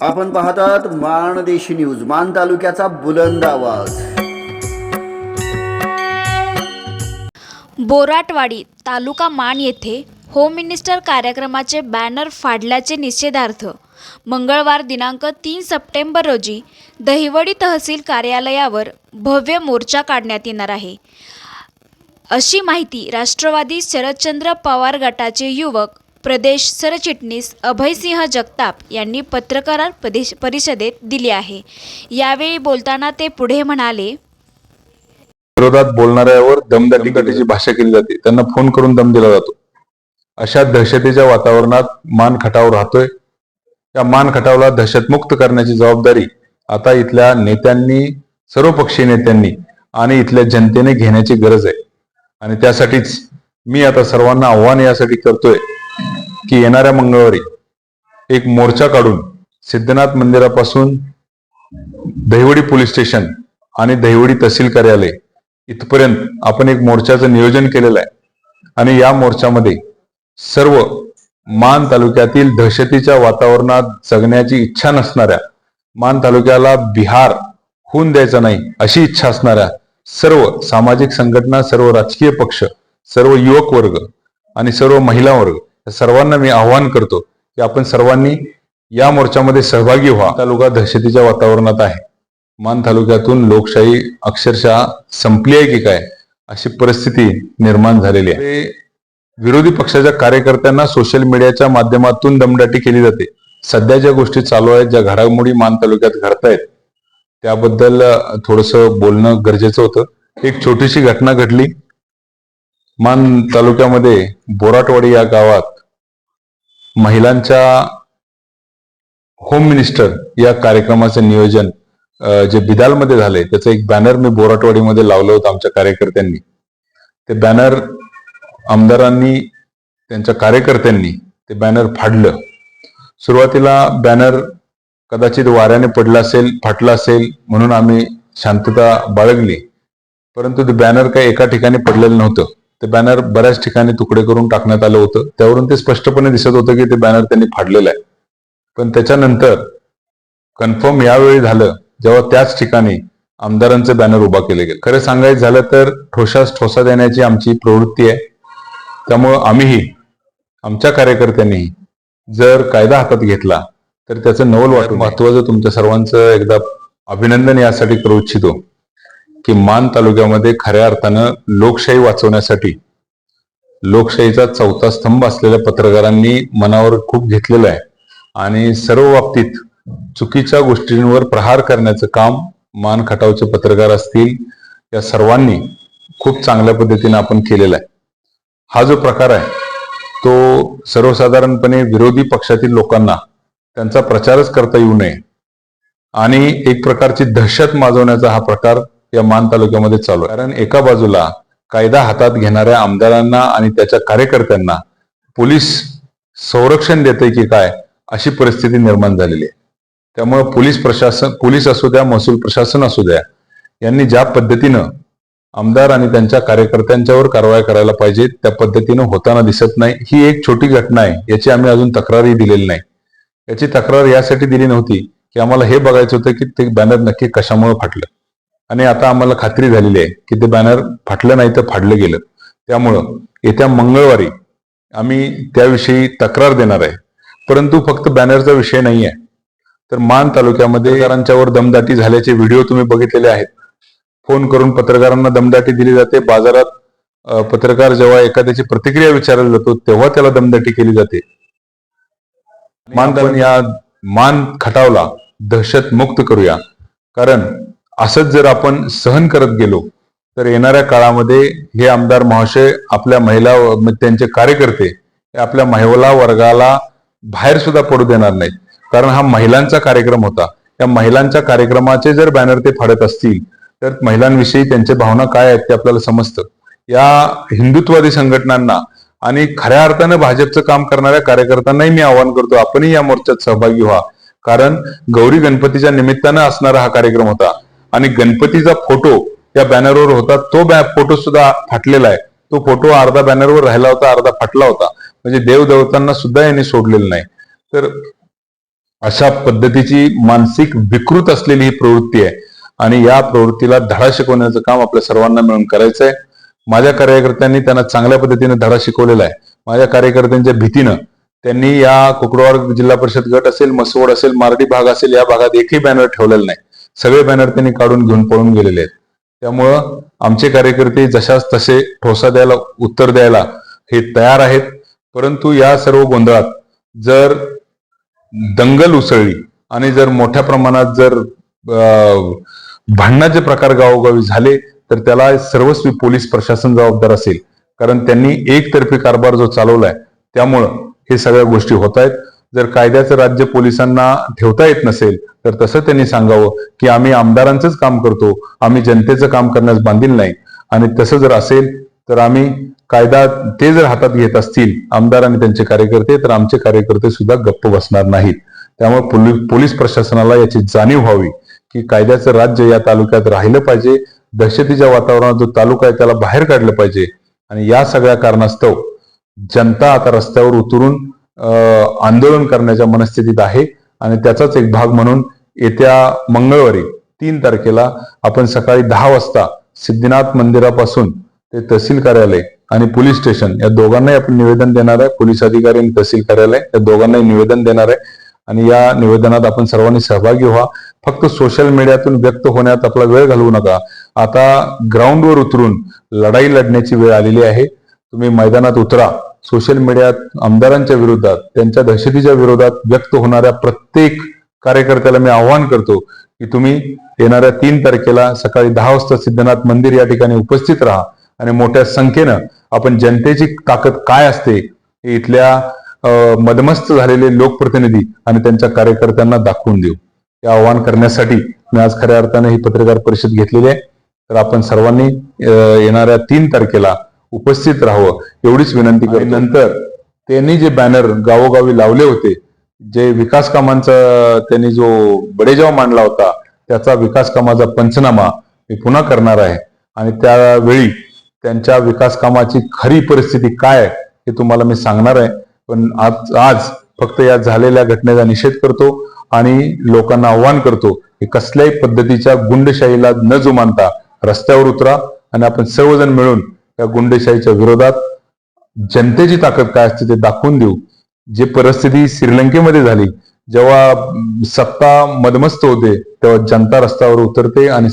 आपण पाहतात माणदेशी न्यूज मान तालुक्याचा बुलंद आवाज. बोराटवाडी तालुका मान येथे होम मिनिस्टर कार्यक्रमाचे बॅनर फाडल्याचे निषेधार्थ. मंगळवार दिनांक तीन सप्टेंबर रोजी दहिवडी तहसील कार्यालयावर भव्य मोर्चा काढण्यात येणार आहे. अशी माहिती राष्ट्रवादी शरदचंद्र पवार गटाचे युवक प्रदेश सरचिटणीस अभयसिंह जगताप यांनी पत्रकार प्रदेश परिषदेत दिली आहे. यावेळी बोलताना ते पुढे म्हणाले विरोधात बोलणाऱ्यावर दमदाटीची भाषा केली जाते. त्यांना फोन करून दम दिला जातो. अशा दहशतीच्या वातावरणात मान खटाव राहतोय. त्या मान खटावला दहशतमुक्त करण्याची जबाबदारी आता इथल्या नेत्यांनी सर्वपक्षीय नेत्यांनी आणि इथल्या जनतेने घेण्याची गरज आहे. आणि त्यासाठीच मी आता सर्वांना आव्हान यासाठी करतोय की येणाऱ्या मंगळवारी एक मोर्चा काढून सिद्धनाथ मंदिरापासून दहिवडी पोलीस स्टेशन आणि दहिवडी तहसील कार्यालय इथपर्यंत आपण एक मोर्चाचं नियोजन केलेलं आहे. आणि या मोर्चामध्ये सर्व मान तालुक्यातील दहशतीच्या वातावरणात जगण्याची इच्छा नसणाऱ्या मान तालुक्याला बिहार होऊन द्यायचा नाही अशी इच्छा असणाऱ्या सर्व सामाजिक संघटना सर्व राजकीय पक्ष सर्व युवक वर्ग आणि सर्व महिला वर्ग सर्वांना मी आवाहन करतो की आपण सर्वांनी या मोर्चामध्ये सहभागी व्हा. तालुका दहशतीच्या वातावरणात आहे. मान तालुक्यातून लोकशाही अक्षरशः संपली आहे की काय अशी परिस्थिती निर्माण झालेली आहे. विरोधी पक्षाच्या कार्यकर्त्यांना सोशल मीडियाच्या माध्यमातून दमदाटी केली जाते. सध्या ज्या गोष्टी चालू आहेत ज्या घडामोडी मान तालुक्यात घडतायत त्याबद्दल थोडस बोलणं गरजेचं होतं. एक छोटीशी घटना घडली. मान तालुक्यामध्ये बोराटवाडी या गावात महिलांच्या होम मिनिस्टर या कार्यक्रमाचे नियोजन जे बिदालमध्ये झाले त्याचं एक बॅनर मी बोराटवाडीमध्ये लावलं होतं आमच्या कार्यकर्त्यांनी. ते बॅनर आमदारांनी त्यांच्या कार्यकर्त्यांनी ते बॅनर फाडलं. सुरुवातीला बॅनर कदाचित वाऱ्याने पडला असेल फाटला असेल म्हणून आम्ही शांतता बाळगली. परंतु ते बॅनर काही एका ठिकाणी पडलेलं नव्हतं. ते बॅनर बऱ्याच ठिकाणी तुकडे करून टाकण्यात आलं होतं. त्यावरून ते स्पष्टपणे दिसत होतं की ते बॅनर त्यांनी फाडलेलं आहे. पण त्याच्यानंतर कन्फर्म यावेळी झालं जेव्हा त्याच ठिकाणी आमदारांचे बॅनर उभा केले गेले. खरं सांगायचं झालं तर ठोशास ठोसा देण्याची आमची प्रवृत्ती आहे. त्यामुळं आम्हीही आमच्या कार्यकर्त्यांनीही जर कायदा हातात घेतला तर त्याचं नवल वाटून महत्वाचं तुमच्या सर्वांचं एकदा अभिनंदन यासाठी करू इच्छितो. की मान तालुक्यामध्ये खऱ्या अर्थानं लोकशाही वाचवण्यासाठी लोकशाहीचा चौथा स्तंभ असलेल्या पत्रकारांनी मनावर खूप घेतलेलं आहे. आणि सर्व बाबतीत चुकीच्या गोष्टींवर प्रहार करण्याचं काम मान खटावचे पत्रकार असतील या सर्वांनी खूप चांगल्या पद्धतीने आपण केलेला आहे. हा जो प्रकार आहे तो सर्वसाधारणपणे विरोधी पक्षातील लोकांना त्यांचा प्रचारच करता येऊ नये. आणि एक प्रकारची दहशत माजवण्याचा हा प्रकार या मान तालुक्यामध्ये चालू आहे. कारण एका बाजूला कायदा हातात घेणाऱ्या आमदारांना आणि त्याच्या कार्यकर्त्यांना पोलीस संरक्षण देते की काय अशी परिस्थिती निर्माण झालेली आहे. त्यामुळे पोलीस प्रशासन पोलीस असू द्या महसूल प्रशासन असू द्या यांनी ज्या पद्धतीनं आमदार आणि त्यांच्या कार्यकर्त्यांच्यावर कारवाई करायला पाहिजे त्या पद्धतीनं होताना दिसत नाही. ही एक छोटी घटना आहे. याची आम्ही अजून तक्रारही दिलेली नाही. याची तक्रार यासाठी दिली नव्हती की आम्हाला हे बघायचं होतं की ते बॅनर नक्की कशामुळे फाटलं. आणि आता आम्हाला खात्री झालेली आहे की ते बॅनर फाटलं नाही तर फाडलं गेलं. त्यामुळं येत्या मंगळवारी आम्ही त्याविषयी तक्रार देणार आहे. परंतु फक्त बॅनरचा विषय नाही आहे. तर मान तालुक्यामध्ये पत्रकारांच्यावर दमदाटी झाल्याचे व्हिडिओ तुम्ही बघितलेले आहेत. फोन करून पत्रकारांना दमदाटी दिली जाते. बाजारात पत्रकार जेव्हा एखाद्याची प्रतिक्रिया विचारला जातो तेव्हा त्याला दमदाटी केली जाते. मान या मान खटावला दहशत मुक्त करूया. कारण असंच जर आपण सहन करत गेलो तर येणाऱ्या काळामध्ये हे आमदार महाशय आपल्या महिला त्यांचे कार्यकर्ते हे आपल्या महिला वर्गाला बाहेर सुद्धा पडू देणार नाहीत. कारण हा महिलांचा कार्यक्रम होता. या महिलांच्या कार्यक्रमाचे जर बॅनर ते फाडत असतील तर महिलांविषयी त्यांच्या भावना काय आहेत ते आपल्याला समजतं. या हिंदुत्वादी संघटनांना आणि खऱ्या अर्थानं भाजपचं काम करणाऱ्या कार्यकर्त्यांनाही मी आवाहन करतो आपणही या मोर्चात सहभागी व्हा. कारण गौरी गणपतीच्या निमित्तानं असणारा हा कार्यक्रम होता. आणि गणपतीचा फोटो त्या बॅनरवर होता. तो फोटो सुद्धा फाटलेला आहे. तो फोटो अर्धा बॅनरवर राहिला होता अर्धा फाटला होता. म्हणजे देवदेवतांना सुद्धा यांनी सोडलेलं नाही. तर अशा पद्धतीची मानसिक विकृत असलेली ही प्रवृत्ती आहे. आणि या प्रवृत्तीला धडा शिकवण्याचं काम आपल्या सर्वांना मिळून करायचं आहे. माझ्या कार्यकर्त्यांनी त्यांना चांगल्या पद्धतीने धडा शिकवलेला आहे. माझ्या कार्यकर्त्यांच्या भीतीनं त्यांनी या कुकडवाड जिल्हा परिषद गट असेल मसवड असेल मारडी भाग असेल या भागात एकही बॅनर ठेवलेला नाही. सगळे बॅनर त्यांनी काढून घेऊन पळून गेलेले आहेत. त्यामुळं आमचे कार्यकर्ते जशाच तसे ठोसा द्यायला उत्तर द्यायला हे तयार आहेत. परंतु या सर्व गोंधळात जर दंगल उसळली आणि जर मोठ्या प्रमाणात जर भांडणाचे प्रकार गावोगावी झाले तर त्याला सर्वस्वी पोलीस प्रशासन जबाबदार असेल. कारण त्यांनी एकतर्फी कारभार जो चालवलाय त्यामुळं हे सगळ्या गोष्टी होत आहेत. जर कायद्याचं राज्य पोलिसांना ठेवता येत नसेल तर तसं त्यांनी सांगावं की आम्ही आमदारांचंच काम करतो आम्ही जनतेचं काम करण्यास बांधील नाही. आणि तसं जर असेल तर आम्ही कायदा ते जर हातात घेत असतील आमदार आणि त्यांचे कार्यकर्ते तर आमचे कार्यकर्ते सुद्धा गप्प बसणार नाहीत. त्यामुळे पोलीस पोलीस प्रशासनाला याची जाणीव व्हावी की कायद्याचं राज्य या तालुक्यात राहिलं पाहिजे दहशतीच्या वातावरणात जो तालुका आहे त्याला बाहेर काढलं पाहिजे. आणि या सगळ्या कारणास्तव जनता आता रस्त्यावर उतरून आंदोलन करण्याच्या मनस्थितीत आहे. आणि त्याचाच एक भाग म्हणून येत्या मंगळवारी तीन तारखेला आपण सकाळी दहा वाजता सिद्धनाथ मंदिरापासून ते तहसील कार्यालय आणि पोलीस स्टेशन या दोघांनाही आपण निवेदन देणार आहे. पोलीस अधिकारी आणि तहसील कार्यालय या दोघांनाही निवेदन देणार आहे. आणि या निवेदनात आपण सर्वांनी सहभागी व्हा. फक्त सोशल मीडियातून व्यक्त होण्यात आपला वेळ घालवू नका. आता ग्राउंडवर उतरून लढाई लढण्याची वेळ आलेली आहे. तुम्ही मैदानात उतरा. सोशल मीडियात आमदारांच्या विरोधात त्यांच्या दहशतीच्या विरोधात व्यक्त होणाऱ्या प्रत्येक कार्यकर्त्याला मी आव्हान करतो की तुम्ही येणाऱ्या तीन तारखेला सकाळी दहा वाजता सिद्धनाथ मंदिर या ठिकाणी उपस्थित राहा आणि मोठ्या संख्येनं आपण जनतेची ताकद काय असते हे इथल्या मदमस्त झालेले लोकप्रतिनिधी आणि त्यांच्या कार्यकर्त्यांना दाखवून देऊ. हे आवाहन करण्यासाठी मी आज खऱ्या अर्थाने ही पत्रकार परिषद घेतलेली आहे. तर आपण सर्वांनी येणाऱ्या तीन तारखेला उपस्थित राहावं एवढीच विनंती करतो. नंतर त्यांनी जे बॅनर गावोगावी लावले होते जे विकास कामांचा त्यांनी जो बडेजाव मांडला होता त्याचा विकास कामाचा पंचनामा मी पुन्हा करणार आहे. आणि त्यावेळी त्यांच्या विकास कामाची खरी परिस्थिती काय आहे हे तुम्हाला मी सांगणार आहे. पण आज आज फक्त या झालेल्या घटनेचा निषेध करतो आणि लोकांना आव्हान करतो की कसल्याही पद्धतीच्या गुंडशाहीला न जुमानता रस्त्यावर उतरा आणि आपण सर्वजण मिळून या गुंडशाहीच्या विरोधात जनतेची ताकद काय असते ते दाखवून देऊ. जे परिस्थिती श्रीलंकेमध्ये झाली जेव्हा सत्ता मदमस्त होते तेव्हा जनता रस्त्यावर उतरते आणि